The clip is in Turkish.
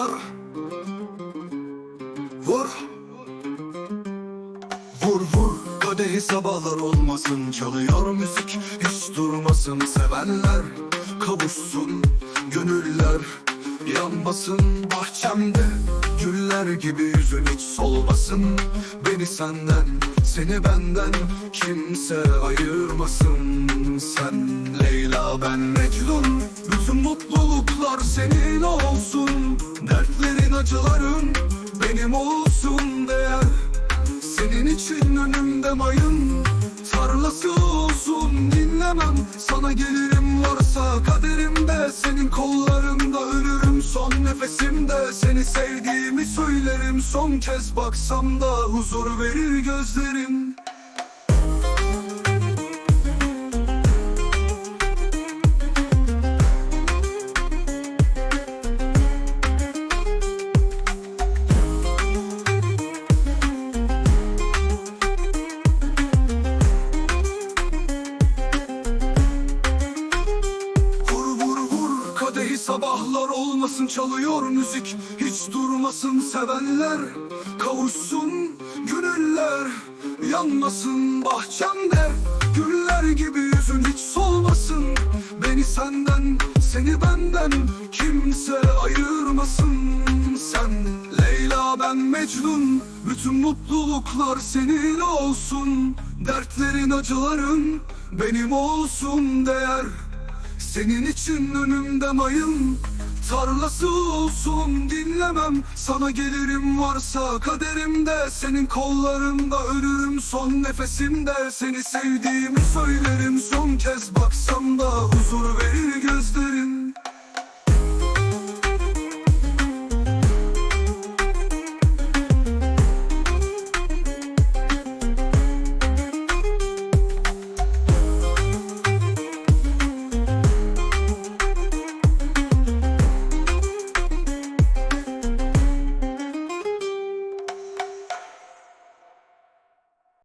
var Vur. Vur vur. Kadehi sabahlar olmasın. Çalıyor müzik. Hiç durmasın. Sevenler kavuşsun. Gönüller yanmasın. Bahçemde güller gibi yüzün hiç solmasın. Beni senden seni benden Kimse ayırmasın. Sen Leyla ben Mecnun. Bütün mutluluklar senin olsun acıların benim olsun değer. Senin için önümde mayın Tarlası olsun. Dinlemem Sana gelirim varsa kaderimde Senin kollarında ölürüm. Son nefesimde Seni sevdiğimi söylerim. Son kez baksam da huzur verir gözlerim sabahlar olmasın çalıyor müzik. Hiç durmasın sevenler. Kavuşsun gönüller. Yanmasın bahçemde. Güller gibi yüzün hiç solmasın. Beni senden seni benden kimse ayırmasın. Sen Leyla ben Mecnun. Bütün mutluluklar senin olsun. Dertlerin acıların benim olsun değer senin için önümde mayın Tarlası olsun dinlemem. Sana gelirim varsa kaderimde Senin kollarında ölürüm son nefesimde. Seni sevdiğimi söylerim